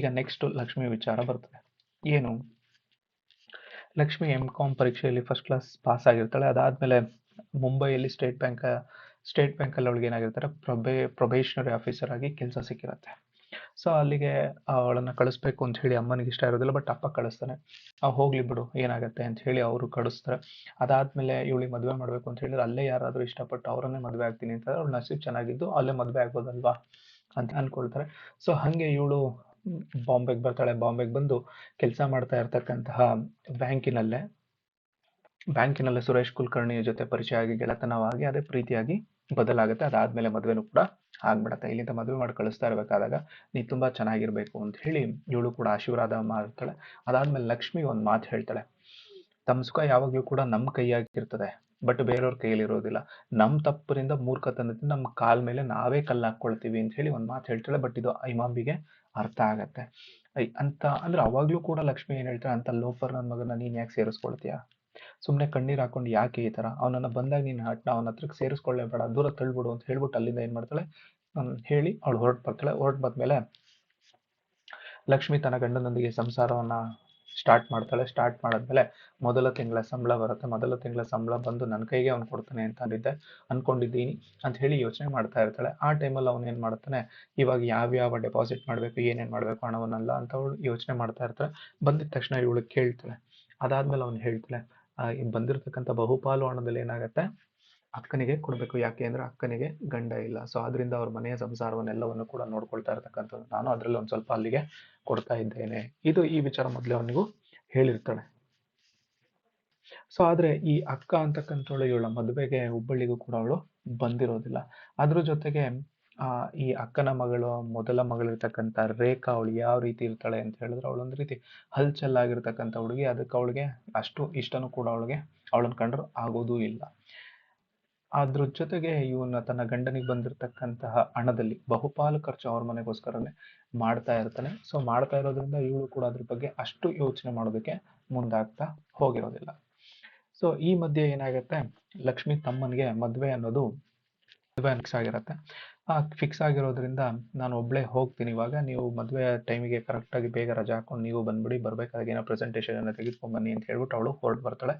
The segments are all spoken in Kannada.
ಈಗ ನೆಕ್ಸ್ಟ್ ಲಕ್ಷ್ಮಿ ವಿಚಾರ ಬರ್ತದೆ. ಏನು? ಲಕ್ಷ್ಮಿ ಎಂ ಕಾಮ್ ಪರೀಕ್ಷೆಯಲ್ಲಿ ಫಸ್ಟ್ ಕ್ಲಾಸ್ ಪಾಸ್ ಆಗಿರ್ತಾಳೆ. ಅದಾದ್ಮೇಲೆ ಮುಂಬೈಯಲ್ಲಿ ಸ್ಟೇಟ್ ಬ್ಯಾಂಕ್ ಸ್ಟೇಟ್ ಬ್ಯಾಂಕಲ್ಲಿ ಅವಳಿಗೆ ಏನಾಗಿರ್ತಾರೆ? ಪ್ರೊಬೇ ಪ್ರೊಬೇಷನರಿ ಆಫೀಸರ್ ಆಗಿ ಕೆಲಸ ಸಿಕ್ಕಿರುತ್ತೆ. ಸೊ ಅಲ್ಲಿಗೆ ಅವಳನ್ನ ಕಳಿಸ್ಬೇಕು ಅಂತ ಹೇಳಿ ಅಮ್ಮನಿಗೆ ಇಷ್ಟ ಇರೋದಿಲ್ಲ ಬಟ್ ಅಪ್ಪ ಕಳಿಸ್ತಾನೆ. ಅವ್ ಹೋಗ್ಲಿ ಬಿಡು, ಏನಾಗುತ್ತೆ ಅಂತ ಹೇಳಿ ಅವರು ಕಳಿಸ್ತಾರೆ. ಅದಾದ್ಮೇಲೆ ಇವಳಿಗೆ ಮದುವೆ ಮಾಡಬೇಕು ಅಂತ ಹೇಳಿದ್ರೆ ಅಲ್ಲೇ ಯಾರಾದರೂ ಇಷ್ಟಪಟ್ಟು ಅವರನ್ನೇ ಮದುವೆ ಆಗ್ತೀನಿ ಅಂತ ಅವ್ಳು ನಸೀಬ್ ಚೆನ್ನಾಗಿದ್ದು ಅಲ್ಲೇ ಮದುವೆ ಆಗ್ಬೋದಲ್ವಾ ಅಂತ ಅನ್ಕೊಳ್ತಾರೆ. ಸೊ ಹಾಗೆ ಇವಳು ಬಾಂಬೆಗೆ ಬರ್ತಾಳೆ, ಬಾಂಬೆಗೆ ಬಂದು ಕೆಲಸ ಮಾಡ್ತಾ ಇರ್ತಕ್ಕಂತಹ ಬ್ಯಾಂಕಿನಲ್ಲೇ ಬ್ಯಾಂಕಿನಲ್ಲೇ ಸುರೇಶ್ ಕುಲಕರ್ಣಿಯ ಜೊತೆ ಪರಿಚಯ ಆಗಿ ಗೆಳೆತನವಾಗಿ, ಅದೇ ಪ್ರೀತಿಯಾಗಿ ಬದಲಾಗುತ್ತೆ. ಅದಾದ್ಮೇಲೆ ಮದುವೆನೂ ಕೂಡ ಆಗ್ಬಿಡತ್ತೆ. ಇಲ್ಲಿಂದ ಮದುವೆ ಮಾಡಿ ಕಳಿಸ್ತಾ ಇರಬೇಕಾದಾಗ ನೀ ತುಂಬಾ ಚೆನ್ನಾಗಿರ್ಬೇಕು ಅಂತ ಹೇಳಿ ಇವಳು ಕೂಡ ಆಶೀರ್ವಾದ ಮಾಡ್ತಾಳೆ. ಅದಾದ್ಮೇಲೆ ಲಕ್ಷ್ಮಿ ಒಂದು ಮಾತು ಹೇಳ್ತಾಳೆ. ತಮ್ಮ ಸುಖ ಯಾವಾಗ್ಲೂ ಕೂಡ ನಮ್ಮ ಕೈಯಾಗಿರ್ತದೆ. ಬಟ್ ಬೇರೆಯವ್ರ ಕೈಯಲ್ಲಿ ಇರೋದಿಲ್ಲ ನಮ್ಮ ತಪ್ಪರಿಂದ ಮೂರ್ಖತನದಿಂದ ನಮ್ಮ ಕಾಲ್ ಮೇಲೆ ನಾವೇ ಕಲ್ಲು ಹಾಕೊಳ್ತೀವಿ ಅಂತ ಹೇಳಿ ಒಂದು ಮಾತು ಹೇಳ್ತಾಳೆ. ಬಟ್ ಇದು ಐಮಾಂಬಿಗೆ ಅರ್ಥ ಆಗತ್ತೆ. ಅಂತ ಅಂದ್ರೆ ಅವಾಗ್ಲೂ ಕೂಡ ಲಕ್ಷ್ಮಿ ಏನ್ ಹೇಳ್ತಾಳೆ? ಅಂತ ಲೋಫರ್ ನನ್ನ ಮಗನ ನೀನ್ ಯಾಕೆ ಸೇರಿಸ್ಕೊಳ್ತೀಯ? ಸುಮ್ಮನೆ ಕಣ್ಣೀರ್ ಹಾಕೊಂಡು ಯಾಕೆ ಈ ತರ? ಅವನನ್ನ ಬಂದಾಗ ನೀನ್ ಹಟ್ನ ಅವನ ಹತ್ರಕ್ಕೆ ಸೇರಿಸ್ಕೊಳ್ಳೇ ಬೇಡ ದೂರ ತಳ್ಬಿಡು ಅಂತ ಹೇಳ್ಬಿಟ್ಟು ಅಲ್ಲಿಂದ ಏನ್ ಮಾಡ್ತಾಳೆ? ಹೇಳಿ ಅವಳು ಹೊರಟು ಬರ್ತಾಳೆ. ಹೊರಟು ಬಂದ್ಮೇಲೆ ಲಕ್ಷ್ಮಿ ತನ್ನ ಗಂಡನೊಂದಿಗೆ ಸಂಸಾರವನ್ನ ಸ್ಟಾರ್ಟ್ ಮಾಡ್ತಾಳೆ ಸ್ಟಾರ್ಟ್ ಮಾಡಿದ್ಮೇಲೆ ಮೊದಲ ತಿಂಗಳ ಸಂಬಳ ಬರುತ್ತೆ. ಮೊದಲ ತಿಂಗಳ ಸಂಬಳ ಬಂದು ನನ್ನ ಕೈಗೆ ಅವ್ನು ಕೊಡ್ತಾನೆ ಅಂತ ಅಂದಿದ್ದೆ. ಅನ್ಕೊಂಡಿದ್ದೀನಿ ಅಂತ ಹೇಳಿ ಯೋಚನೆ ಮಾಡ್ತಾ ಇರ್ತಾಳೆ. ಆ ಟೈಮಲ್ಲಿ ಅವನು ಏನು ಮಾಡ್ತಾನೆ, ಇವಾಗ ಯಾವ್ಯಾವ ಡೆಪಾಸಿಟ್ ಮಾಡಬೇಕು, ಏನೇನು ಮಾಡಬೇಕು ಹಣವನ್ನೆಲ್ಲ ಅಂತ ಅವಳು ಯೋಚನೆ ಮಾಡ್ತಾ ಇರ್ತಾಳೆ. ಬಂದಿದ ತಕ್ಷಣ ಇವಳು ಕೇಳ್ತಾಳೆ. ಅದಾದ್ಮೇಲೆ ಅವ್ನು ಹೇಳ್ತಾಳೆ ಬಂದಿರತಕ್ಕಂಥ ಬಹುಪಾಲು ಹಣದಲ್ಲಿ ಏನಾಗತ್ತೆ? ಅಕ್ಕನಿಗೆ ಕೊಡಬೇಕು. ಯಾಕೆ ಅಂದ್ರೆ ಅಕ್ಕನಿಗೆ ಗಂಡ ಇಲ್ಲ. ಸೊ ಅದರಿಂದ ಅವ್ರ ಮನೆಯ ಸಂಸಾರವನ್ನೆಲ್ಲವನ್ನು ಕೂಡ ನೋಡ್ಕೊಳ್ತಾ ಇರ್ತಕ್ಕಂಥದ್ದು ನಾನು ಅದರಲ್ಲಿ ಒಂದ್ ಸ್ವಲ್ಪ ಅಲ್ಲಿಗೆ ಕೊಡ್ತಾ ಇದ್ದೇನೆ. ಇದು ಈ ವಿಚಾರ ಮೊದಲೇ ಅವನಿಗೂ ಹೇಳಿರ್ತಾಳೆ. ಸೊ ಆದ್ರೆ ಈ ಅಕ್ಕ ಅಂತಕ್ಕಂಥವಳು, ಇವಳ ಮದುವೆಗೆ, ಹುಬ್ಬಳ್ಳಿಗೂ ಕೂಡ ಅವಳು ಬಂದಿರೋದಿಲ್ಲ. ಅದ್ರ ಜೊತೆಗೆ, ಆ, ಈ ಅಕ್ಕನ ಮಗಳು, ಮೊದಲ ಮಗಳಿರ್ತಕ್ಕಂಥ ರೇಖಾ, ಅವಳು ಯಾವ ರೀತಿ ಇರ್ತಾಳೆ ಅಂತ ಹೇಳಿದ್ರೆ ಅವಳು ಒಂದು ರೀತಿ ಹಲ್ಚಲ್ಲಾಗಿರ್ತಕ್ಕಂಥ ಹುಡುಗಿ. ಅದಕ್ಕೆ ಅವಳಿಗೆ ಅಷ್ಟು ಇಷ್ಟನೂ ಕೂಡ ಅವಳಿಗೆ, ಅವಳನ್ನ ಕಂಡ್ರೆ ಆಗೋದೂ ಇಲ್ಲ. ಅದ್ರ ಜೊತೆಗೆ ಇವನ ತನ್ನ ಗಂಡನಿಗೆ ಬಂದಿರತಕ್ಕಂತಹ ಹಣದಲ್ಲಿ ಬಹುಪಾಲು ಖರ್ಚು ಅವ್ರ ಮನೆಗೋಸ್ಕರನೇ ಮಾಡ್ತಾ ಇರ್ತಾನೆ. ಸೊ ಮಾಡ್ತಾ ಇರೋದ್ರಿಂದ ಇವಳು ಕೂಡ ಅದ್ರ ಬಗ್ಗೆ ಅಷ್ಟು ಯೋಚನೆ ಮಾಡೋದಕ್ಕೆ ಮುಂದಾಗ್ತಾ ಹೋಗಿರೋದಿಲ್ಲ. ಸೊ ಈ ಮಧ್ಯೆ ಏನಾಗುತ್ತೆ, ಲಕ್ಷ್ಮಿ ತಮ್ಮನಿಗೆ ಮದುವೆ ಅನ್ನೋದು ಮದುವೆ ಫಿಕ್ಸ್ ಆಗಿರತ್ತೆ. ಆ ಫಿಕ್ಸ್ ಆಗಿರೋದ್ರಿಂದ ನಾನು ಒಬ್ಳೆ ಹೋಗ್ತೀನಿ, ಇವಾಗ ನೀವು ಮದುವೆ ಟೈಮಿಗೆ ಕರೆಕ್ಟಾಗಿ ಬೇಗ ರಜಾ ಹಾಕೊಂಡು ನೀವು ಬಂದ್ಬಿಡಿ, ಬರ್ಬೇಕಾದಾಗ ಏನೋ ಪ್ರೆಸೆಂಟೇಷನ್ ಏನೋ ತೆಗೆದುಕೊಂಡ್ಬನ್ನಿ ಅಂತ ಹೇಳ್ಬಿಟ್ಟು ಅವಳು ಹೊರಟು ಬರ್ತಾಳೆ.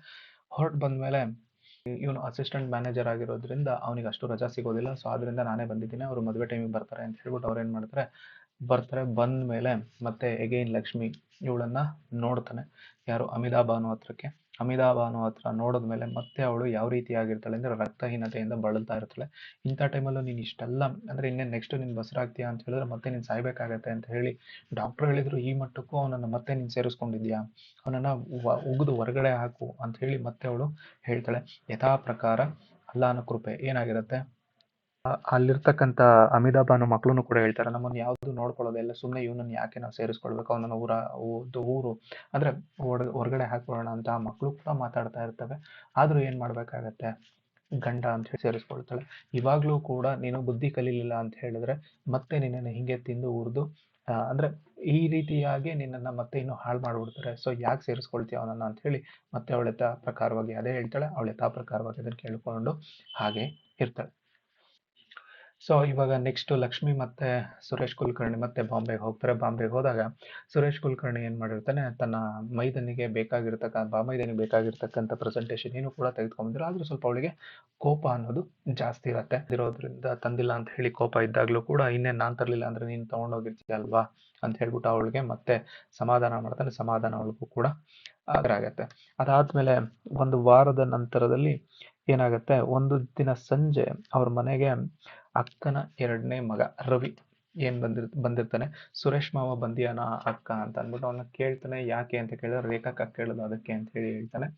ಹೊರಟು ಬಂದ್ಮೇಲೆ ಇವನು ಅಸಿಸ್ಟೆಂಟ್ ಮ್ಯಾನೇಜರ್ ಆಗಿರೋದ್ರಿಂದ ಅವನಿಗೆ ಅಷ್ಟು ರಜಾ ಸಿಗೋದಿಲ್ಲ. ಸೊ ಆದ್ರಿಂದ ನಾನೇ ಬಂದಿದ್ದೀನಿ. ಅವರು ಮದುವೆ ಟೈಮಿಗೆ ಬರ್ತಾರೆ ಅಂತ ಹೇಳ್ಬಿಟ್ಟು ಅವ್ರು ಏನು ಮಾಡ್ತಾರೆ? ಬರ್ತಾರೆ. ಬಂದ ಮೇಲೆ ಮತ್ತೆ ಎಗೈನ್ ಲಕ್ಷ್ಮಿ ಇವಳನ್ನ ನೋಡ್ತಾನೆ. ಯಾರು? ಅಮಿತಾ ಅನ್ನೋ ಹತ್ರಕ್ಕೆ. ಅಮಿತಾ ಬಾನು ಹತ್ರ ನೋಡಿದ್ಮೇಲೆ ಮತ್ತೆ ಅವಳು ಯಾವ ರೀತಿ ಆಗಿರ್ತಾಳೆ ಅಂದ್ರೆ ರಕ್ತಹೀನತೆಯಿಂದ ಬಳಲ್ತಾ ಇರ್ತಾಳೆ. ಇಂಥ ಟೈಮಲ್ಲೂ ನೀನು ಇಷ್ಟೆಲ್ಲ ಅಂದ್ರೆ ಇನ್ನೇನು ನೆಕ್ಸ್ಟ್ ನೀನು ಬಸರಾಗ್ತೀಯ ಅಂತ ಹೇಳಿದ್ರೆ ಮತ್ತೆ ನೀನು ಸಾಯ್ಬೇಕಾಗತ್ತೆ ಅಂತ ಹೇಳಿ ಡಾಕ್ಟರ್ ಹೇಳಿದ್ರು ಈ ಮಟ್ಟಕ್ಕೂ ಅವನನ್ನ ಮತ್ತೆ ನೀನು ಸೇರಿಸ್ಕೊಂಡಿದ್ಯಾ? ಅವನನ್ನ ಉಗಿದು ಹೊರಗಡೆ ಹಾಕು ಅಂತ ಹೇಳಿ ಮತ್ತೆ ಅವಳು ಹೇಳ್ತಾಳೆ. ಯಥಾ ಪ್ರಕಾರ ಅಲ್ಲಾನ ಕೃಪೆ ಏನಾಗಿರುತ್ತೆ? ಅಲ್ಲಿರ್ತಕ್ಕಂಥ ಅಮಿತಾಬಾನು ಮಕ್ಳುನು ಕೂಡ ಹೇಳ್ತಾರೆ, ನಮ್ಮನ್ನು ಯಾವುದು ನೋಡ್ಕೊಳ್ಳೋದಿಲ್ಲ ಸುಮ್ಮನೆ ಇವನನ್ನು ಯಾಕೆ ನಾವು ಸೇರಿಸ್ಕೊಳ್ಬೇಕು? ಅವನನ್ನು ಊರ ಊರು ಅಂದ್ರೆ ಹೊರ- ಹೊರಗಡೆ ಹಾಕ್ಬಿಡೋಣ ಅಂತ ಆ ಮಕ್ಕಳು ಕೂಡ ಮಾತಾಡ್ತಾ ಇರ್ತವೆ. ಆದರೂ ಏನು ಮಾಡಬೇಕಾಗತ್ತೆ? ಗಂಡ ಅಂತ ಹೇಳಿ ಸೇರಿಸ್ಕೊಳ್ತಾಳೆ. ಇವಾಗ್ಲೂ ಕೂಡ ನೀನು ಬುದ್ಧಿ ಕಲೀಲಿಲ್ಲ ಅಂತ ಹೇಳಿದ್ರೆ ಮತ್ತೆ ನಿನ್ನನ್ನು ಹಿಂಗೆ ತಿಂದು ಉರಿದು ಅಂದ್ರೆ ಈ ರೀತಿಯಾಗಿ ನಿನ್ನನ್ನ ಮತ್ತೆ ಇನ್ನು ಹಾಳು ಮಾಡಿಬಿಡ್ತಾರೆ. ಸೊ ಯಾಕೆ ಸೇರಿಸ್ಕೊಳ್ತೀಯ ಅವನನ್ನ? ಅಂತ ಹೇಳಿ ಮತ್ತೆ ಅವಳ ಯಥಾ ಪ್ರಕಾರವಾಗಿ ಅದೇ ಹೇಳ್ತಾಳೆ. ಅವಳ ಯಥಾ ಪ್ರಕಾರವಾಗಿ ಅದನ್ನ ಕೇಳಿಕೊಂಡು ಹಾಗೆ ಇರ್ತಾಳೆ. ಸೊ ಇವಾಗ ನೆಕ್ಸ್ಟ್ ಲಕ್ಷ್ಮಿ ಮತ್ತೆ ಸುರೇಶ್ ಕುಲಕರ್ಣಿ ಮತ್ತೆ ಬಾಂಬೆಗೆ ಹೋಗ್ತಾರೆ. ಬಾಂಬೆಗೆ ಹೋದಾಗ ಸುರೇಶ್ ಕುಲಕರ್ಣಿ ಏನು ಮಾಡಿರ್ತಾನೆ, ತನ್ನ ಮೈದನಿಗೆ ಬೇಕಾಗಿರ್ತಕ್ಕ ಬಾಮೈದನಿಗೆ ಬೇಕಾಗಿರ್ತಕ್ಕಂಥ ಪ್ರೆಸೆಂಟೇಷನ್ ಏನು ಕೂಡ ತೆಗೆದುಕೊಂಡಿದ್ರು ಆದ್ರೂ ಸ್ವಲ್ಪ ಅವಳಿಗೆ ಕೋಪ ಅನ್ನೋದು ಜಾಸ್ತಿ ಇರುತ್ತೆ. ಇರೋದ್ರಿಂದ ತಂದಿಲ್ಲ ಅಂತ ಹೇಳಿ ಕೋಪ ಇದ್ದಾಗ್ಲೂ ಕೂಡ ಇನ್ನೇನು ನಾನ್ ತರಲಿಲ್ಲ ಅಂದ್ರೆ ನೀನ್ ತಗೊಂಡೋಗಿರ್ತೀಯ ಅಲ್ವಾ ಅಂತ ಹೇಳ್ಬಿಟ್ಟು ಅವಳಿಗೆ ಮತ್ತೆ ಸಮಾಧಾನ ಮಾಡ್ತಾನೆ. ಸಮಾಧಾನ ಅವಳಿಗೂ ಕೂಡ ಆಗತ್ತೆ. ಅದಾದ್ಮೇಲೆ ಒಂದು ವಾರದ ನಂತರದಲ್ಲಿ ಏನಾಗುತ್ತೆ, ಒಂದು ದಿನ ಸಂಜೆ ಅವ್ರ ಮನೆಗೆ ಅಕ್ಕನ ಎರಡನೇ ಮಗ ರವಿ ಏನ್ ಬಂದಿರ್, ಬಂದಿರ್ತಾನೆ. ಸುರೇಶ್ ಮಾವ ಬಂದಿಯಾನ ಅಕ್ಕ ಅಂತ ಅಂದ್ಬಿಟ್ಟು ಅವನ್ನ ಕೇಳ್ತಾನೆ, ಯಾಕೆ ಅಂತ ಕೇಳಿದ್ರೆ ರೇಖಾಕ್ಕ ಕೇಳೋದು ಅದಕ್ಕೆ ಅಂತ ಹೇಳಿ ಹೇಳ್ತಾನೆ.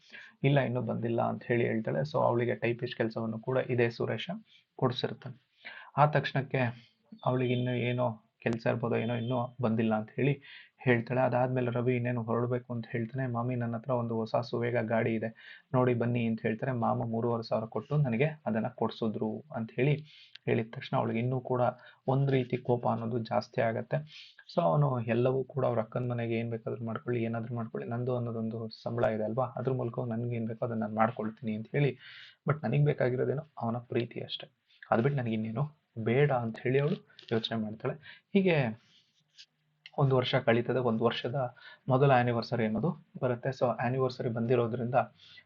ಇಲ್ಲ, ಇನ್ನೂ ಬಂದಿಲ್ಲ ಅಂತ ಹೇಳಿ ಹೇಳ್ತಾಳೆ. ಸೊ ಅವಳಿಗೆ ಟೈಪಿಸ್ಟ್ ಕೆಲಸವನ್ನು ಕೂಡ ಇದೇ ಸುರೇಶ ಕೊಡ್ಸಿರ್ತಾನೆ. ಆ ತಕ್ಷಣಕ್ಕೆ ಅವಳಿಗೆ ಇನ್ನು ಏನೋ ಕೆಲಸ ಇರ್ಬೋದು ಏನೋ ಇನ್ನೂ ಬಂದಿಲ್ಲ ಅಂತ ಹೇಳಿ ಹೇಳ್ತಾಳೆ. ಅದಾದ್ಮೇಲೆ ರವಿ ಇನ್ನೇನು ಹೊರಡ್ಬೇಕು ಅಂತ ಹೇಳ್ತಾನೆ. ಮಾಮಿ, ನನ್ನ ಹತ್ರ ಒಂದು ಹೊಸ ಸುವೇಗ ಗಾಡಿ ಇದೆ. ನೋಡಿ ಬನ್ನಿ ಅಂತ ಹೇಳ್ತಾರೆ. ಮಾಮ ಮೂರುವರೆ ಸಾವಿರ ಕೊಟ್ಟು ನನಗೆ ಅದನ್ನ ಕೊಡ್ಸಿದ್ರು ಅಂತ ಹೇಳಿ ಹೇಳಿದ ತಕ್ಷಣ ಅವಳಿಗೆ ಇನ್ನೂ ಕೂಡ ಒಂದು ರೀತಿ ಕೋಪ ಅನ್ನೋದು ಜಾಸ್ತಿ ಆಗುತ್ತೆ. ಸೊ ಅವನು ಎಲ್ಲವೂ ಕೂಡ ಅವ್ರ ಅಕ್ಕನ ಮನೆಗೆ ಏನು ಬೇಕಾದರೂ ಮಾಡ್ಕೊಳ್ಳಿ, ಏನಾದರೂ ಮಾಡ್ಕೊಳ್ಳಿ. ನಂದು ಅನ್ನೋದೊಂದು ಸಂಬಳ ಇದೆ ಅಲ್ವಾ? ಅದ್ರ ಮೂಲಕ ನನಗೆ ಏನು ಬೇಕೋ ಅದನ್ನು ನಾನು ಮಾಡ್ಕೊಳ್ತೀನಿ ಅಂತ ಹೇಳಿ. ಬಟ್ ನನಗೆ ಬೇಕಾಗಿರೋದೇನೋ ಅವನ ಪ್ರೀತಿ ಅಷ್ಟೇ. ಅದು ಬಿಟ್ಟು ನನಗಿನ್ನೇನು ಬೇಡ ಅಂತ ಹೇಳಿ ಅವಳು ಯೋಚನೆ ಮಾಡ್ತಾಳೆ. ಹೀಗೆ ಒಂದು ವರ್ಷ ಕಳೀತದೆ, ಒಂದು ವರ್ಷದ ಮೊದಲ ಆ್ಯನಿವರ್ಸರಿ ಅನ್ನೋದು ಬರುತ್ತೆ. ಸೊ ಆ್ಯನಿವರ್ಸರಿ ಬಂದಿರೋದ್ರಿಂದ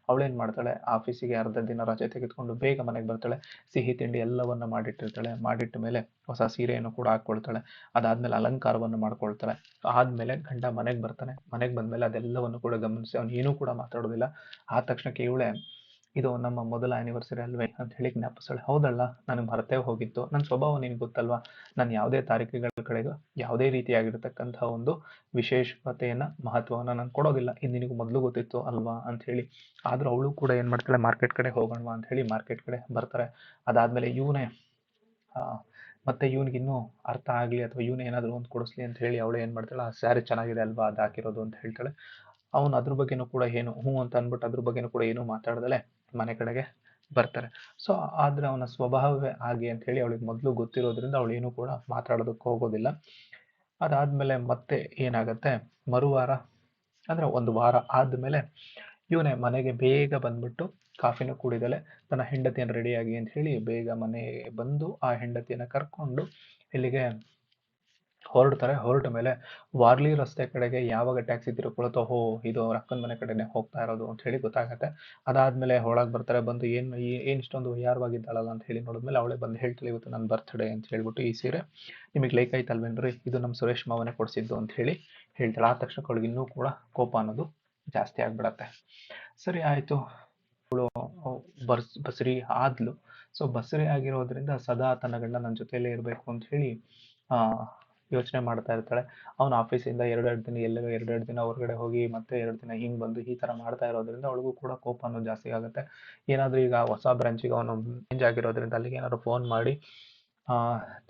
ಅವಳೇನು ಮಾಡ್ತಾಳೆ? ಆಫೀಸಿಗೆ ಅರ್ಧ ದಿನ ರಜೆ ತೆಗೆದುಕೊಂಡು ಬೇಗ ಮನೆಗೆ ಬರ್ತಾಳೆ. ಸಿಹಿ ತಿಂಡಿ ಎಲ್ಲವನ್ನು ಮಾಡಿಟ್ಟಿರ್ತಾಳೆ. ಮಾಡಿಟ್ಟ ಮೇಲೆ ಹೊಸ ಸೀರೆಯನ್ನು ಕೂಡ ಹಾಕ್ಕೊಳ್ತಾಳೆ. ಅದಾದಮೇಲೆ ಅಲಂಕಾರವನ್ನು ಮಾಡ್ಕೊಳ್ತಾಳೆ. ಆದಮೇಲೆ ಗಂಡ ಮನೆಗೆ ಬರ್ತಾನೆ. ಮನೆಗೆ ಬಂದಮೇಲೆ ಅದೆಲ್ಲವನ್ನು ಕೂಡ ಗಮನಿಸಿ, ಅವನು ಏನೂ ಕೂಡ ಮಾತಾಡೋದಿಲ್ಲ. ಆದ ತಕ್ಷಣಕ್ಕೆ ಇವಳೆ ಇದು ನಮ್ಮ ಮೊದಲ ಆ್ಯನಿವರ್ಸರಿ ಅಲ್ವೇ ಅಂತ ಹೇಳಿ ಜ್ಞಾಪಿಸ್ತಾಳೆ. ಹೌದಲ್ಲ, ನನಗೆ ಮರೆತೇ ಹೋಗಿತ್ತು. ನನ್ನ ಸ್ವಭಾವ ನಿನಗೆ ಗೊತ್ತಲ್ವಾ? ನಾನು ಯಾವುದೇ ತಾರೀಕುಗಳ ಕಡೆಗೂ ಯಾವುದೇ ರೀತಿಯಾಗಿರ್ತಕ್ಕಂಥ ಒಂದು ವಿಶೇಷತೆಯನ್ನು, ಮಹತ್ವವನ್ನು ನಾನು ಕೊಡೋದಿಲ್ಲ. ಇದು ನಿನಗೆ ಮೊದಲು ಗೊತ್ತಿತ್ತು ಅಲ್ವಾ ಅಂತ ಹೇಳಿ. ಆದರೂ ಅವಳು ಕೂಡ ಏನು ಮಾಡ್ತಾಳೆ ಮಾರ್ಕೆಟ್ ಕಡೆ ಹೋಗೋಣವಾ ಅಂತ ಹೇಳಿ ಮಾರ್ಕೆಟ್ ಕಡೆ ಬರ್ತಾರೆ. ಅದಾದಮೇಲೆ ಇವನೇ ಮತ್ತೆ ಇವನಿಗೆ ಇನ್ನೂ ಅರ್ಥ ಆಗಲಿ ಅಥವಾ ಇವನು ಏನಾದರೂ ಒಂದು ಕೊಡಿಸ್ಲಿ ಅಂತ ಹೇಳಿ ಅವಳು ಏನು ಮಾಡ್ತಾಳೆ, ಆ ಸ್ಯಾರಿ ಚೆನ್ನಾಗಿದೆ ಅಲ್ವಾ? ಅದು ಹಾಕಿರೋದು ಅಂತ ಹೇಳ್ತಾಳೆ. ಅವನು ಅದ್ರ ಬಗ್ಗೆನೂ ಕೂಡ ಏನು, ಹ್ಞೂ ಅಂತ ಅಂದ್ಬಿಟ್ಟು ಅದ್ರ ಬಗ್ಗೆನೂ ಕೂಡ ಏನೂ ಮಾತಾಡ್ದಲೆ ಮನೆ ಕಡೆಗೆ ಬರ್ತಾರೆ. ಸೊ ಆದ್ರೆ ಅವನ ಸ್ವಭಾವವೇ ಹಾಗೆ ಅಂತ ಹೇಳಿ ಅವಳಿಗೆ ಮೊದಲು ಗೊತ್ತಿರೋದ್ರಿಂದ ಅವಳು ಏನು ಕೂಡ ಮಾತಾಡೋದಕ್ಕೆ ಹೋಗೋದಿಲ್ಲ. ಅದಾದಮೇಲೆ ಮತ್ತೆ ಏನಾಗುತ್ತೆ? ಮರುವಾರ, ಅಂದರೆ ಒಂದು ವಾರ ಆದ್ಮೇಲೆ ಇವನೇ ಮನೆಗೆ ಬೇಗ ಬಂದ್ಬಿಟ್ಟು ಕಾಫಿನ ಕುಡಿದಲೆ, ತನ್ನ ಹೆಂಡತಿಯನ್ನು ರೆಡಿಯಾಗಿ ಅಂತ ಹೇಳಿ ಬೇಗ ಮನೆಗೆ ಬಂದು ಆ ಹೆಂಡತಿಯನ್ನು ಕರ್ಕೊಂಡು ಇಲ್ಲಿಗೆ ಹೊರಡ್ತಾರೆ. ಹೊರಟ ಮೇಲೆ ವಾರ್ಲಿ ರಸ್ತೆ ಕಡೆಗೆ ಯಾವಾಗ ಟ್ಯಾಕ್ಸಿ ತಿರುಕೊಳ್ಳುತ್ತೋ ಹೋ, ಇದು ಅವ್ರ ಅಕ್ಕನ ಮನೆ ಕಡೆನೆ ಹೋಗ್ತಾ ಇರೋದು ಅಂತ ಹೇಳಿ ಗೊತ್ತಾಗತ್ತೆ. ಅದಾದ್ಮೇಲೆ ಒಳಗೆ ಬರ್ತಾರೆ, ಬಂದು ಏನು ಏನು ಇಷ್ಟೊಂದು ಯಾರವಾಗಿದ್ದಾಳಲ್ಲ ಅಂತ ಹೇಳಿ ನೋಡಿದ್ಮೇಲೆ ಅವಳೇ ಬಂದು ಹೇಳ್ತಾಳೆ, ಇವತ್ತು ನನ್ನ ಬರ್ತ್ಡೇ ಅಂತ ಹೇಳ್ಬಿಟ್ಟು ಈ ಸೀರೆ. ನಿಮಗೆ ಲೈಕ್ ಆಯ್ತಲ್ವೇನ್ರಿ ಇದು ನಮ್ಮ ಸುರೇಶ್ ಮಾವನೇ ಕೊಡಿಸಿದ್ದು ಅಂತ ಹೇಳಿ ಹೇಳ್ತಾಳೆ. ಆ ತಕ್ಷಣ ಅವಳಿಗೆ ಇನ್ನೂ ಕೂಡ ಕೋಪ ಅನ್ನೋದು ಜಾಸ್ತಿ ಆಗ್ಬಿಡತ್ತೆ. ಸರಿ, ಆಯ್ತು. ಅವಳು ಬರ್ಸ್ ಬಸರಿ ಆದ್ಲು. ಸೊ ಬಸರಿ ಆಗಿರೋದ್ರಿಂದ ಸದಾ ತನ್ನ ಗಂಡ ನನ್ನ ಜೊತೆಯಲ್ಲೇ ಇರಬೇಕು ಅಂತ ಹೇಳಿ ಯೋಚನೆ ಮಾಡ್ತಾ ಇರ್ತಾಳೆ. ಅವನ ಆಫೀಸಿಂದ ಎರಡೆರಡು ದಿನ ಎಲ್ಲೋ ಎರಡೆರಡು ದಿನ ಹೊರಗಡೆ ಹೋಗಿ ಮತ್ತೆ ಎರಡು ದಿನ ಹಿಂಗೆ ಬಂದು ಈ ಥರ ಮಾಡ್ತಾ ಇರೋದ್ರಿಂದ ಅವಳಿಗೂ ಕೂಡ ಕೋಪ ಅನ್ನೋದು ಜಾಸ್ತಿ ಆಗುತ್ತೆ. ಏನಾದರೂ ಈಗ ಹೊಸ ಬ್ರಾಂಚಿಗೆ ಅವನು ಚೇಂಜ್ ಆಗಿರೋದ್ರಿಂದ ಅಲ್ಲಿಗೆ ಏನಾದ್ರು ಫೋನ್ ಮಾಡಿ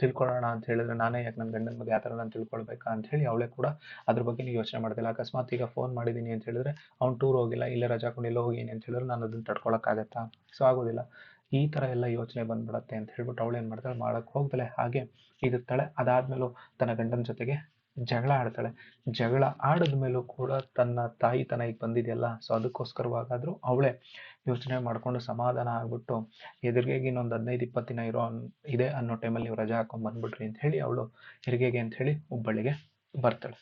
ತಿಳ್ಕೊಳ್ಳೋಣ ಅಂತ ಹೇಳಿದ್ರೆ ನಾನೇ ಯಾಕೆ ನನ್ನ ಗಂಡನ ಬಗ್ಗೆ ಆ ಥರ ನಾನು ತಿಳ್ಕೊಳ್ಬೇಕಾ? ಅಂತ ಹೇಳಿ ಅವಳೇ ಕೂಡ ಅದ್ರ ಬಗ್ಗೆ ಯೋಚನೆ ಮಾಡ್ತಿಲ್ಲ. ಅಕಸ್ಮಾತ್ ಈಗ ಫೋನ್ ಮಾಡಿದ್ದೀನಿ ಅಂತ ಹೇಳಿದ್ರೆ ಅವ್ನು ಟೂರ್ ಹೋಗಿಲ್ಲ, ಇಲ್ಲೇ ರಜಾ ಎಲ್ಲೋ ಹೋಗಿನಿ ಅಂತ ಹೇಳಿದ್ರೆ ನಾನು ಅದನ್ನು ತಡ್ಕೊಳಕ್ಕಾಗತ್ತಾ? ಸೊ ಆಗೋದಿಲ್ಲ. ಈ ಥರ ಎಲ್ಲ ಯೋಚನೆ ಬಂದ್ಬಿಡತ್ತೆ ಅಂತ ಹೇಳ್ಬಿಟ್ಟು ಅವಳು ಏನು ಮಾಡ್ತಾಳೆ ಮಾಡೋಕ್ಕೆ ಹೋಗ್ದಲೆ ಹಾಗೆ ಇರುತ್ತಾಳೆ ಅದಾದ್ಮೇಲೂ ತನ್ನ ಗಂಡನ ಜೊತೆಗೆ ಜಗಳ ಆಡ್ತಾಳೆ. ಜಗಳ ಆಡಿದ ಮೇಲೂ ಕೂಡ ತನ್ನ ತಾಯಿ ತನ ಈಗ ಬಂದಿದೆಯಲ್ಲ, ಸೊ ಅದಕ್ಕೋಸ್ಕರವಾಗಾದರೂ ಅವಳೇ ಯೋಚನೆ ಮಾಡಿಕೊಂಡು ಸಮಾಧಾನ ಆಗ್ಬಿಟ್ಟು ಎದುರಿಗೆ ಇನ್ನೊಂದು ಹದಿನೈದು ಇಪ್ಪತ್ತು ದಿನ ಇರೋ ಇದೆ ಅನ್ನೋ ಟೈಮಲ್ಲಿ ನೀವು ರಜಾ ಹಾಕೊಂಡು ಬಂದ್ಬಿಡ್ರಿ ಅಂತ ಹೇಳಿ ಅವಳು ಹೆರಿಗೆಗೆ ಅಂತ ಹೇಳಿ ಹುಬ್ಬಳ್ಳಿಗೆ ಬರ್ತಾಳೆ.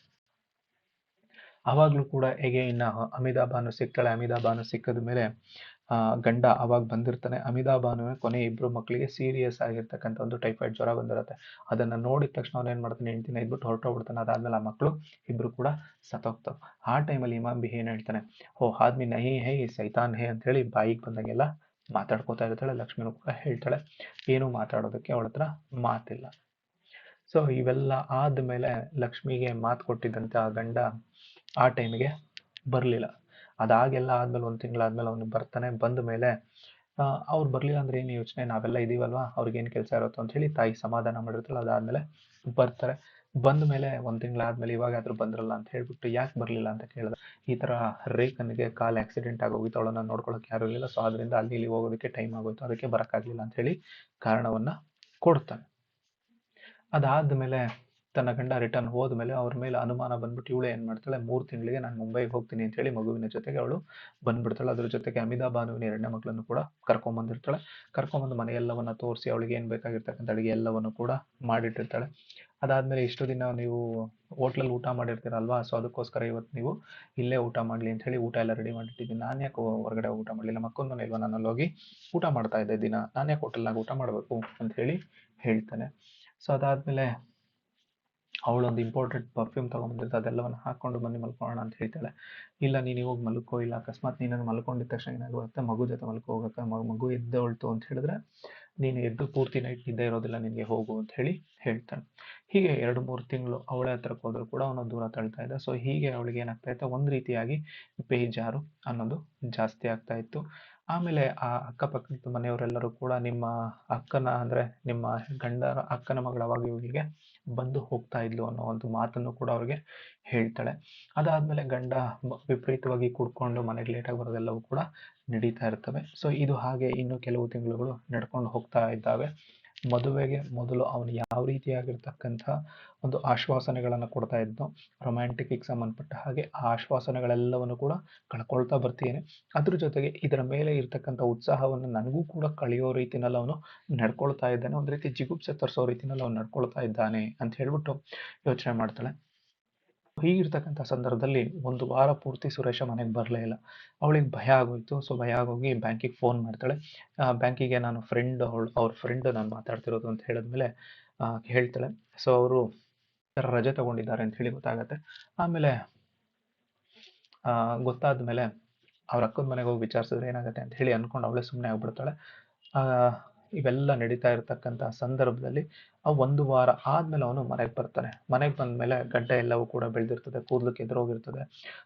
ಆವಾಗಲೂ ಕೂಡ ಹೇಗೆ ಇನ್ನು ಅಮಿತಾಬಾನು ಸಿಗ್ತಾಳೆ ಅಮಿತಾಬಾನು ಸಿಕ್ಕಿದ ಮೇಲೆ ಗಂಡ ಅವಾಗ ಬಂದಿರ್ತಾನೆ. ಅಮಿತಾಬಾನು ಕೊನೆ ಇಬ್ರು ಮಕ್ಕಳಿಗೆ ಸೀರಿಯಸ್ ಆಗಿರ್ತಕ್ಕಂಥ ಒಂದು ಟೈಫಾಯ್ಡ್ ಜ್ವರ ಬಂದಿರುತ್ತೆ. ಅದನ್ನ ನೋಡಿದ ತಕ್ಷಣ ಅವ್ನು ಏನು ಮಾಡ್ತಾನೆ, ಹೆಂಡ್ತಿನ ಇದ್ಬಿಟ್ಟು ಹೊರಟೋಗ್ಬಿಡ್ತಾನೆ ಅದಾದಮೇಲೆ ಆ ಮಕ್ಕಳು ಇಬ್ರು ಕೂಡ ಸತ್ತೋಗ್ತಾವ. ಆ ಟೈಮಲ್ಲಿ ಇಮಾಮ್ ಬಿ ಏನು ಹೇಳ್ತಾನೆ, ಓ, ಆದ್ಮಿ ನಹಿ ಹೇ ಸೈತಾನ್ ಹೇ ಅಂತ ಹೇಳಿ ಬಾಯಿಗೆ ಬಂದಂಗೆಲ್ಲ ಮಾತಾಡ್ಕೋತಾ ಇರ್ತಾಳೆ. ಲಕ್ಷ್ಮಿನೂ ಕೂಡ ಹೇಳ್ತಾಳೆ, ಏನು ಮಾತಾಡೋದಕ್ಕೆ ಅವಳ ಹತ್ರ ಮಾತಿಲ್ಲ. ಸೊ ಇವೆಲ್ಲ ಆದಮೇಲೆ ಲಕ್ಷ್ಮಿಗೆ ಮಾತು ಕೊಟ್ಟಿದ್ದಂತೆ ಆ ಗಂಡ ಆ ಟೈಮಿಗೆ ಬರಲಿಲ್ಲ. ಅದಾಗೆಲ್ಲ ಆದ್ಮೇಲೆ ಒಂದು ತಿಂಗಳಾದ್ಮೇಲೆ ಅವನು ಬರ್ತಾನೆ ಬಂದ ಮೇಲೆ ಅವ್ರು ಬರಲಿಲ್ಲ ಅಂದ್ರೆ ಏನು ಯೋಚನೆ, ನಾವೆಲ್ಲ ಇದೀವಲ್ವಾ? ಅವ್ರಿಗೇನು ಕೆಲಸ ಇರುತ್ತೋ ಅಂತ ಹೇಳಿ ತಾಯಿ ಸಮಾಧಾನ ಮಾಡಿರ್ತಾಳೆ. ಅದಾದ್ಮೇಲೆ ಬರ್ತಾರೆ. ಬಂದ ಮೇಲೆ ಒಂದು ತಿಂಗಳಾದ್ಮೇಲೆ ಇವಾಗಾದ್ರೂ ಬಂದ್ರಲ್ಲ ಅಂತ ಹೇಳ್ಬಿಟ್ಟು ಯಾಕೆ ಬರಲಿಲ್ಲ ಅಂತ ಕೇಳಿದ್ರೆ ಈ ಥರ ರೇಖನಿಗೆ ಕಾಲ್ ಆಕ್ಸಿಡೆಂಟ್ ಆಗೋಗಿತ್ತು ಅವಳನ್ನ ನೋಡ್ಕೊಳಕ್ಕೆ ಯಾರು ಇರಲಿಲ್ಲ. ಸೊ ಅದರಿಂದ ಅಲ್ಲಿ ಇಲ್ಲಿ ಹೋಗೋದಕ್ಕೆ ಟೈಮ್ ಆಗೋಯ್ತು. ಅದಕ್ಕೆ ಬರೋಕ್ಕಾಗಲಿಲ್ಲ ಅಂತ ಹೇಳಿ ಕಾರಣವನ್ನ ಕೊಡ್ತಾನೆ. ಅದಾದ್ಮೇಲೆ ತನ್ನ ಗಂಡ ರಿಟರ್ನ್ ಹೋದ್ಮೇಲೆ ಅವ್ರ ಮೇಲೆ ಅನುಮಾನ ಬಂದ್ಬಿಟ್ಟು ಇವಳು ಏನು ಮಾಡ್ತಾಳೆ? ಮೂರು ತಿಂಗಳಿಗೆ ನಾನು ಮುಂಬೈಗೆ ಹೋಗ್ತೀನಿ ಅಂತ ಹೇಳಿ ಮಗುವಿನ ಜೊತೆಗೆ ಅವಳು ಬಂದ್ಬಿಡ್ತಾಳೆ. ಅದ್ರ ಜೊತೆಗೆ ಅಮಿತಾ ಬಾನುವಿನ ಎರಡನೇ ಮಕ್ಕಳನ್ನು ಕೂಡ ಕರ್ಕೊಂಬಂದಿರ್ತಾಳೆ ಕರ್ಕೊಂಬಂದು ಮನೆಯೆಲ್ಲವನ್ನ ತೋರಿಸಿ ಅವಳಿಗೆ ಏನು ಬೇಕಾಗಿರ್ತಕ್ಕಂಥ ಅಡುಗೆ ಎಲ್ಲವನ್ನು ಕೂಡ ಮಾಡಿಟ್ಟಿರ್ತಾಳೆ. ಅದಾದಮೇಲೆ ಇಷ್ಟು ದಿನ ನೀವು ಹೋಟ್ಲಲ್ಲಿ ಊಟ ಮಾಡಿರ್ತೀರಲ್ವಾ? ಸೊ ಅದಕ್ಕೋಸ್ಕರ ಇವತ್ತು ನೀವು ಇಲ್ಲೇ ಊಟ ಮಾಡಲಿ ಅಂತ ಹೇಳಿ ಊಟ ಎಲ್ಲ ರೆಡಿ ಮಾಡಿಟ್ಟಿದ್ದೀನಿ. ನಾನು ಯಾಕೆ ಹೊರಗಡೆ ಊಟ ಮಾಡಲಿಲ್ಲ. ಮಕ್ಕಳ ಮನೆ ಇಲ್ವಾ? ನಾನು ಹೋಗಿ ಊಟ ಮಾಡ್ತಾ ಇದ್ದೆ ದಿನ. ನಾನು ಯಾಕೆ ಹೋಟೆಲ್ನಾಗ ಊಟ ಮಾಡಬೇಕು ಅಂತ ಹೇಳಿ ಹೇಳ್ತಾನೆ. ಸೊ ಅದಾದ್ಮೇಲೆ ಅವಳೊಂದು ಇಂಪಾರ್ಟೆಂಟ್ ಪರ್ಫ್ಯೂಮ್ ತೊಗೊಂಬಂದಿರ್ತ ಅದೆಲ್ಲವನ್ನು ಹಾಕ್ಕೊಂಡು ಬನ್ನಿ ಮಲ್ಕೊಳ್ಳೋಣ ಅಂತ ಹೇಳ್ತಾಳೆ. ಇಲ್ಲ, ನೀನು ಇವಾಗ ಮಲ್ಕೋ, ಇಲ್ಲ, ಅಕಸ್ಮಾತ್ ನೀನನ್ನು ಮಲ್ಕೊಂಡಿದ್ದ ತಕ್ಷಣ ಏನಾಗುತ್ತೆ ಮಗು ಜೊತೆ ಮಲ್ಕೋ, ಹೋಗಕ್ಕೆ ಮಗು ಎದ್ದೊಳ್ತು ಅಂತ ಹೇಳಿದ್ರೆ, ನೀನು ಎದ್ದು ಪೂರ್ತಿ ನೈಟ್ ನಿದ್ದೆ ಇರೋದಿಲ್ಲ, ನಿನಗೆ ಹೋಗು ಅಂತ ಹೇಳಿ ಹೇಳ್ತಾನೆ ಹೀಗೆ ಎರಡು, ಮೂರು ತಿಂಗಳು ಅವಳ ಹತ್ರಕ್ಕೆ ಹೋದ್ರು ಕೂಡ ಅವನು ದೂರ ತಳ್ತಾ ಇದ್ದ ಸೊ ಹೀಗೆ ಅವಳಿಗೆ ಏನಾಗ್ತಾ ಇತ್ತು? ಒಂದು ರೀತಿಯಾಗಿ ಬೇಜಾರು ಅನ್ನೋದು ಜಾಸ್ತಿ ಆಗ್ತಾ ಇತ್ತು. ಆಮೇಲೆ ಆ ಅಕ್ಕಪಕ್ಕದ ಮನೆಯವರೆಲ್ಲರೂ ಕೂಡ ನಿಮ್ಮ ಅಕ್ಕನ ಅಂದ್ರೆ ನಿಮ್ಮ ಗಂಡರ ಅಕ್ಕನ ಮಗಳವಾಗ ಇವಳಿಗೆ ಬಂದು ಹೋಗ್ತಾ ಇದ್ಲು ಅನ್ನೋ ಒಂದು ಮಾತನ್ನು ಕೂಡ ಅವ್ರಿಗೆ ಹೇಳ್ತಾಳೆ. ಅದಾದ್ಮೇಲೆ ಗಂಡ ವಿಪರೀತವಾಗಿ ಕುಡ್ಕೊಂಡು ಮನೆಗೆ ಲೇಟಾಗಿ ಬರೋದೆಲ್ಲವೂ ಕೂಡ ನಡೀತಾ ಇರ್ತವೆ. ಸೊ ಇದು ಹಾಗೆ ಇನ್ನು ಕೆಲವು ತಿಂಗಳುಗಳು ನಡ್ಕೊಂಡು ಹೋಗ್ತಾ ಇದ್ದಾವೆ. ಮದುವೆಗೆ ಮೊದಲು ಅವನು ಯಾವ ರೀತಿಯಾಗಿರ್ತಕ್ಕಂಥ ಒಂದು ಆಶ್ವಾಸನೆಗಳನ್ನು ಕೊಡ್ತಾ ಇದ್ನೋ ರೊಮ್ಯಾಂಟಿಕ್ಗೆ ಸಂಬಂಧಪಟ್ಟ ಹಾಗೆ ಆ ಆಶ್ವಾಸನೆಗಳೆಲ್ಲವನ್ನು ಕೂಡ ಕಳ್ಕೊಳ್ತಾ ಬರ್ತೀನಿ. ಅದ್ರ ಜೊತೆಗೆ ಇದರ ಮೇಲೆ ಇರ್ತಕ್ಕಂಥ ಉತ್ಸಾಹವನ್ನು ನನಗೂ ಕೂಡ ಕಳೆಯೋ ರೀತಿನಲ್ಲಿ ಅವನು ನಡ್ಕೊಳ್ತಾ ಇದ್ದಾನೆ. ಒಂದು ರೀತಿ ಜಿಗುಪ್ಸೆ ತರಿಸೋ ರೀತಿನಲ್ಲಿ ಅವನು ನಡ್ಕೊಳ್ತಾ ಇದ್ದಾನೆ ಅಂತ ಹೇಳ್ಬಿಟ್ಟು ಯೋಚನೆ ಮಾಡ್ತಾಳೆ. ಹೀಗಿರ್ತಕ್ಕಂಥ ಸಂದರ್ಭದಲ್ಲಿ ಒಂದು ವಾರ ಪೂರ್ತಿ ಸುರೇಶ ಮನೆಗೆ ಬರಲೇ ಇಲ್ಲ. ಅವಳಿಗೆ ಭಯ ಆಗೋಯ್ತು. ಸೊ, ಭಯ ಆಗೋಗಿ ಬ್ಯಾಂಕಿಗೆ ಫೋನ್ ಮಾಡ್ತಾಳೆ. ಬ್ಯಾಂಕಿಗೆ ನಾನು ಫ್ರೆಂಡ್ ಅವಳು, ಅವ್ರ ಫ್ರೆಂಡ್ ನಾನು ಮಾತಾಡ್ತಿರೋದು ಅಂತ ಹೇಳಿದ್ಮೇಲೆ ಹೇಳ್ತಾಳೆ. ಸೊ, ಅವರು ರಜೆ ತಗೊಂಡಿದ್ದಾರೆ ಅಂತ ಹೇಳಿ ಗೊತ್ತಾಗತ್ತೆ. ಆಮೇಲೆ ಗೊತ್ತಾದ ಮೇಲೆ ಅವ್ರ ಅಕ್ಕನ ಮನೆಗೆ ಹೋಗಿ ವಿಚಾರಿಸಿದ್ರೆ ಏನಾಗುತ್ತೆ ಅಂತ ಹೇಳಿ ಅನ್ಕೊಂಡು ಅವಳೇ ಸುಮ್ಮನೆ ಆಗ್ಬಿಡ್ತಾಳೆ. ಇವೆಲ್ಲ ನಡೀತಾ ಇರತಕ್ಕಂಥ ಸಂದರ್ಭದಲ್ಲಿ ಆ ಒಂದು ವಾರ ಆದ್ಮೇಲೆ ಅವನು ಮನೆಗೆ ಬರ್ತಾನೆ. ಮನೆಗೆ ಬಂದ ಮೇಲೆ ಗಡ್ಡೆ ಎಲ್ಲವೂ ಕೂಡ ಬೆಳೆದಿರ್ತದೆ, ಕೂದಲಕ್ಕೆ ಎದುರೋಗಿರ್ತದೆ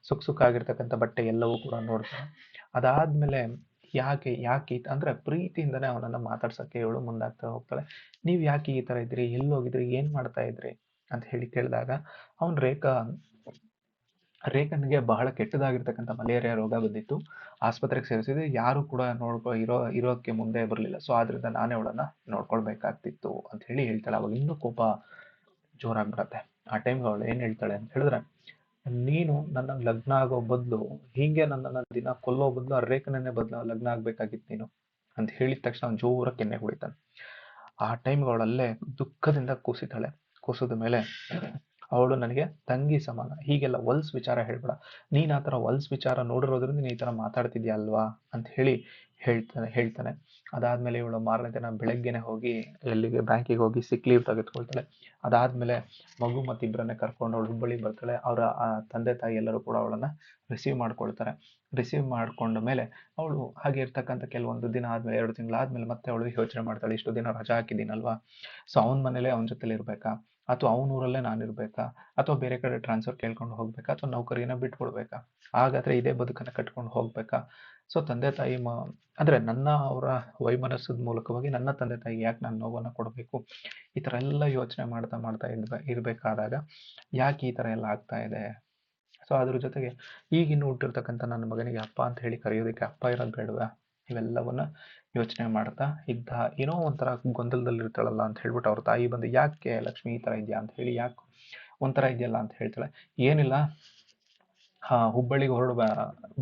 ಸುಖ ಸುಕ್ಕಾಗಿರ್ತಕ್ಕಂಥ ಬಟ್ಟೆ ಎಲ್ಲವೂ ಕೂಡ ನೋಡ್ತಾನೆ. ಅದಾದ್ಮೇಲೆ ಯಾಕೆ ಯಾಕೆ ಅಂದ್ರೆ ಪ್ರೀತಿಯಿಂದನೇ ಅವನನ್ನ ಮಾತಾಡ್ಸಕ್ಕೆ ಇವಳು ಮುಂದಾಗ್ತಾ ಹೋಗ್ತಾಳೆ. ನೀವು ಯಾಕೆ ಈ ತರ ಇದ್ರಿ ಎಲ್ಲಿ ಹೋಗಿದ್ರಿ? ಏನ್ ಮಾಡ್ತಾ ಇದ್ರಿ? ಅಂತ ಹೇಳಿ ಕೇಳಿದಾಗ, ಅವನ್ ರೇಖಾ ರೇಖನ್ಗೆ ಬಹಳ ಕೆಟ್ಟದಾಗಿರ್ತಕ್ಕಂಥ ಮಲೇರಿಯಾ ರೋಗ ಬಂದಿತ್ತು. ಆಸ್ಪತ್ರೆಗೆ ಸೇರಿಸಿದ್ರೆ ಯಾರು ಕೂಡ ನೋಡ್ಕೊ, ಇರೋ, ಇರೋಕ್ಕೆ ಮುಂದೆ ಬರಲಿಲ್ಲ. ಸೊ ಆದ್ರಿಂದ ನಾನೇ ಅವಳನ್ನ ನೋಡ್ಕೊಳ್ಬೇಕಾಗ್ತಿತ್ತು ಅಂತ ಹೇಳಿ ಹೇಳ್ತಾಳೆ. ಅವಾಗ ಇನ್ನೂ ಕೋಪ ಜೋರಾಗ್ಬಿಡತ್ತೆ ಆ ಟೈಮ್ಗೆ ಅವಳು ಏನ್ ಹೇಳ್ತಾಳೆ ಅಂತ ಹೇಳಿದ್ರೆ, ನೀನು ನನ್ನ ಲಗ್ನ ಆಗೋ ಬದಲು, ಹೀಗೆ ನನ್ನನ್ನ ದಿನ ಕೊಲ್ಲೋ ಬದಲು ಆ ರೇಖನನ್ನೇ ಬದಲು ಲಗ್ನ ಆಗ್ಬೇಕಾಗಿತ್ತು ನೀನು ಅಂತ ಹೇಳಿದ ತಕ್ಷಣ ಅವ್ನು ಜೋರ ಕೆನ್ನೆ ಹೊಡಿತಾನೆ ಆ ಟೈಮ್ಗೆ ಅವಳಲ್ಲೇ ದುಃಖದಿಂದ ಕೂಸಿತಾಳೆ ಕೂಸಿದ ಮೇಲೆ ಅವಳು ನನಗೆ ತಂಗಿ ಸಮಾನ. ಹೀಗೆಲ್ಲ ಹೊಲ್ಸ್ ವಿಚಾರ ಹೇಳ್ಬೇಡ. ನೀನು ಆ ಥರ ಹೊಲ್ಸ್ ವಿಚಾರ ನೋಡಿರೋದ್ರಿಂದ ನೀನು ಈ ಥರ ಮಾತಾಡ್ತಿದ್ಯಾ ಅಲ್ವಾ? ಅಂತ ಹೇಳಿ ಹೇಳ್ತಾನೆ ಹೇಳ್ತಾನೆ. ಅದಾದಮೇಲೆ ಇವಳು ಮಾರನೇ ದಿನ ಬೆಳಗ್ಗೆನೆ ಹೋಗಿ ಎಲ್ಲಿಗೆ ಬ್ಯಾಂಕಿಗೆ ಹೋಗಿ ಸಿಕ್ ಲೀವ್ ತೆಗೆದುಕೊಳ್ತಾಳೆ. ಅದಾದಮೇಲೆ ಮಗು ಮತ್ತು ಇಬ್ಬರನ್ನೇ ಕರ್ಕೊಂಡು ಅವಳು ಹುಬ್ಬಳ್ಳಿ ಬರ್ತಾಳೆ. ಅವರ ತಂದೆ ತಾಯಿ ಎಲ್ಲರೂ ಕೂಡ ಅವಳನ್ನ ರಿಸೀವ್ ಮಾಡ್ಕೊಳ್ತಾರೆ. ರಿಸೀವ್ ಮಾಡ್ಕೊಂಡ ಮೇಲೆ ಅವಳು ಹಾಗೆ ಇರ್ತಕ್ಕಂಥ ಕೆಲವೊಂದು ದಿನ ಆದಮೇಲೆ, ಎರಡು ತಿಂಗಳಾದ್ಮೇಲೆ ಮತ್ತೆ ಅವಳು ಯೋಚನೆ ಮಾಡ್ತಾಳೆ, ಇಷ್ಟು ದಿನ ರಜಾ ಹಾಕಿದ್ದೀನಲ್ವಾ? ಸೊ ಅವನ ಮನೇಲೆ ಅವನ ಜೊತೆಲಿ ಇರ್ಬೇಕಾ? ಅಥವಾ ಅವನ ಊರಲ್ಲೇ ನಾನು ಇರಬೇಕಾ ಅಥವಾ ಬೇರೆ ಕಡೆ ಟ್ರಾನ್ಸ್ಫರ್ ಕೇಳ್ಕೊಂಡು ಹೋಗ್ಬೇಕಾ? ಅಥವಾ ನೌಕರಿನ ಬಿಟ್ಬಿಡ್ಬೇಕಾ? ಹಾಗಾದ್ರೆ ಇದೇ ಬದುಕನ್ನು ಕಟ್ಕೊಂಡು ಹೋಗ್ಬೇಕಾ? ಸೊ ತಂದೆ ತಾಯಿ ಮ, ಅಂದ್ರೆ ನನ್ನ ಅವರ ವೈಮನಸ್ಸದ ಮೂಲಕವಾಗಿ ನನ್ನ ತಂದೆ ತಾಯಿ ಯಾಕೆ ನಾನು ನೋವನ್ನು ಕೊಡಬೇಕು? ಈ ಥರ ಎಲ್ಲ ಯೋಚನೆ ಮಾಡ್ತಾ ಮಾಡ್ತಾ ಇರ್ಬೇ, ಇರಬೇಕಾದಾಗ ಯಾಕೆ ಈ ಥರ ಎಲ್ಲ ಆಗ್ತಾ ಇದೆ? ಸೊ ಅದ್ರ ಜೊತೆಗೆ ಈಗಿನ್ನು ಹುಟ್ಟಿರ್ತಕ್ಕಂಥ ನನ್ನ ಮಗನಿಗೆ ಅಪ್ಪ ಅಂತ ಹೇಳಿ ಕರೆಯೋದಕ್ಕೆ ಅಪ್ಪ ಇರೋದು ಬೇಡವಾ? ಇವೆಲ್ಲವನ್ನ ಯೋಚನೆ ಮಾಡ್ತಾ ಇದ್ದ. ಏನೋ ಒಂಥರ ಗೊಂದಲದಲ್ಲಿ ಇರ್ತಾಳಲ್ಲ ಅಂತ ಹೇಳ್ಬಿಟ್ಟು ಅವ್ರ ತಾಯಿ ಬಂದು, ಯಾಕೆ ಲಕ್ಷ್ಮಿ ಈ ಥರ ಇದೆಯಾ? ಅಂತ ಹೇಳಿ, ಯಾಕೆ ಒಂಥರ ಇದೆಯಲ್ಲ? ಅಂತ ಹೇಳ್ತಾಳೆ. ಏನಿಲ್ಲ. ಹಾ, ಹುಬ್ಬಳ್ಳಿಗೆ ಹೊರಡು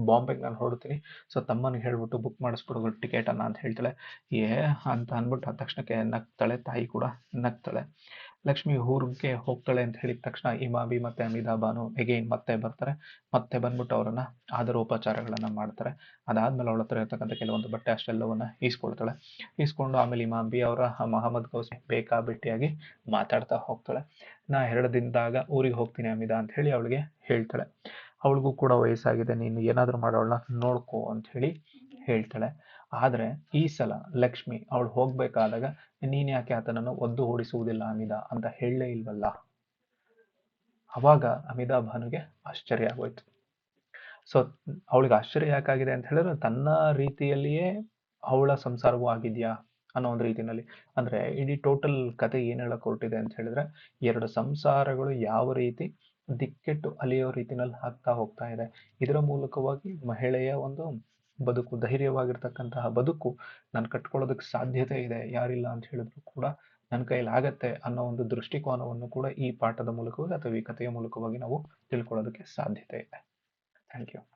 ಬಾಂಬೆಗೆ ನಾನು ಹೊರಡ್ತೀನಿ. ಸೊ ತಮ್ಮನಿಗೆ ಹೇಳ್ಬಿಟ್ಟು ಬುಕ್ ಮಾಡಿಸ್ಬಿಡು ಟಿಕೆಟ್ ಅನ್ನ ಅಂತ ಹೇಳ್ತಾಳೆ. ಏ, ಅಂತ ಅಂದ್ಬಿಟ್ಟು ಆ ತಕ್ಷಣಕ್ಕೆ ನಗ್ತಾಳೆ ತಾಯಿ ಕೂಡ. ನಗ್ತಾಳೆ. ಲಕ್ಷ್ಮಿ ಊರಿಗೆ ಹೋಗ್ತಾಳೆ ಅಂತ ಹೇಳಿದ ತಕ್ಷಣ ಇಮಾಬಿ ಮತ್ತೆ ಅಮಿತಾ ಬಾನು ಮತ್ತೆ ಬರ್ತಾರೆ, ಮತ್ತೆ ಬಂದ್ಬಿಟ್ಟು ಅವರನ್ನ ಆದರೋಪಚಾರಗಳನ್ನ ಮಾಡ್ತಾರೆ. ಅದಾದ್ಮೇಲೆ ಅವಳ ಹತ್ರ ಇರ್ತಕ್ಕಂಥ ಕೆಲವೊಂದು ಬಟ್ಟೆ ಅಷ್ಟೆಲ್ಲವನ್ನ ಈಸ್ಕೊಳ್ತಾಳೆ. ಈಸ್ಕೊಂಡು ಆಮೇಲೆ ಇಮಾಬಿ ಅವರ ಮಹಮ್ಮದ್ ಗೌಸ್ ಬೇಕಾ ಭೇಟಿಯಾಗಿ ಮಾತಾಡ್ತಾ ಹೋಗ್ತಾಳೆ. ನಾ ಎರಡು ದಿನದಾಗ ಊರಿಗೆ ಹೋಗ್ತೀನಿ ಅಮಿತಾ ಅಂತ ಹೇಳಿ ಅವಳಿಗೆ ಹೇಳ್ತಾಳೆ. ಅವಳಿಗೂ ಕೂಡ ವಯಸ್ಸಾಗಿದೆ, ನೀನು ಏನಾದರೂ ಮಾಡೋಳನ್ನ ನೋಡ್ಕೋ ಅಂತ ಹೇಳಿ ಹೇಳ್ತಾಳೆ. ಆದ್ರೆ ಈ ಸಲ ಲಕ್ಷ್ಮಿ ಅವಳು ಹೋಗ್ಬೇಕಾದಾಗ ನೀನ್ ಯಾಕೆ ಆತನನ್ನು ಒದ್ದು ಓಡಿಸುವುದಿಲ್ಲ ಅಮಿತಾ ಅಂತ ಹೇಳಲೇ ಇಲ್ವಲ್ಲ? ಅವಾಗ ಅಮಿತಾ ಭಾನುಗೆ ಆಶ್ಚರ್ಯ ಆಗೋಯ್ತು. ಸೊ ಅವಳಿಗೆ ಆಶ್ಚರ್ಯ ಯಾಕಾಗಿದೆ ಅಂತ ಹೇಳಿದ್ರೆ ತನ್ನ ರೀತಿಯಲ್ಲಿಯೇ ಅವಳ ಸಂಸಾರವೂ ಆಗಿದೆಯಾ ಅನ್ನೋ ಒಂದು ರೀತಿಯಲ್ಲಿ. ಅಂದ್ರೆ ಇಡೀ ಟೋಟಲ್ ಕತೆ ಏನು ಹೇಳಕ್ ಹೊರಟಿದೆ ಅಂತ ಹೇಳಿದ್ರೆ ಎರಡು ಸಂಸಾರಗಳು ಯಾವ ರೀತಿ ದಿಕ್ಕೆಟ್ಟು ಅಲಿಯೋ ರೀತಿನಲ್ಲಿ ಹಾಕ್ತಾ ಹೋಗ್ತಾ ಇದೆ. ಇದರ ಮೂಲಕವಾಗಿ ಮಹಿಳೆಯ ಒಂದು ಬದುಕು, ಧೈರ್ಯವಾಗಿರ್ತಕ್ಕಂತಹ ಬದುಕು ನಾನು ಕಟ್ಕೊಳ್ಳೋದಕ್ಕೆ ಸಾಧ್ಯತೆ ಇದೆ, ಯಾರಿಲ್ಲ ಅಂತ ಹೇಳಿದ್ರು ಕೂಡ ನನ್ನ ಕೈಯಲ್ಲಿ ಆಗತ್ತೆ ಅನ್ನೋ ಒಂದು ದೃಷ್ಟಿಕೋನವನ್ನು ಕೂಡ ಈ ಪಾಠದ ಮೂಲಕವಾಗಿ ಅಥವಾ ಈ ಕಥೆಯ ಮೂಲಕವಾಗಿ ನಾವು ತಿಳ್ಕೊಳ್ಳೋದಕ್ಕೆ ಸಾಧ್ಯತೆ ಇದೆ. Thank you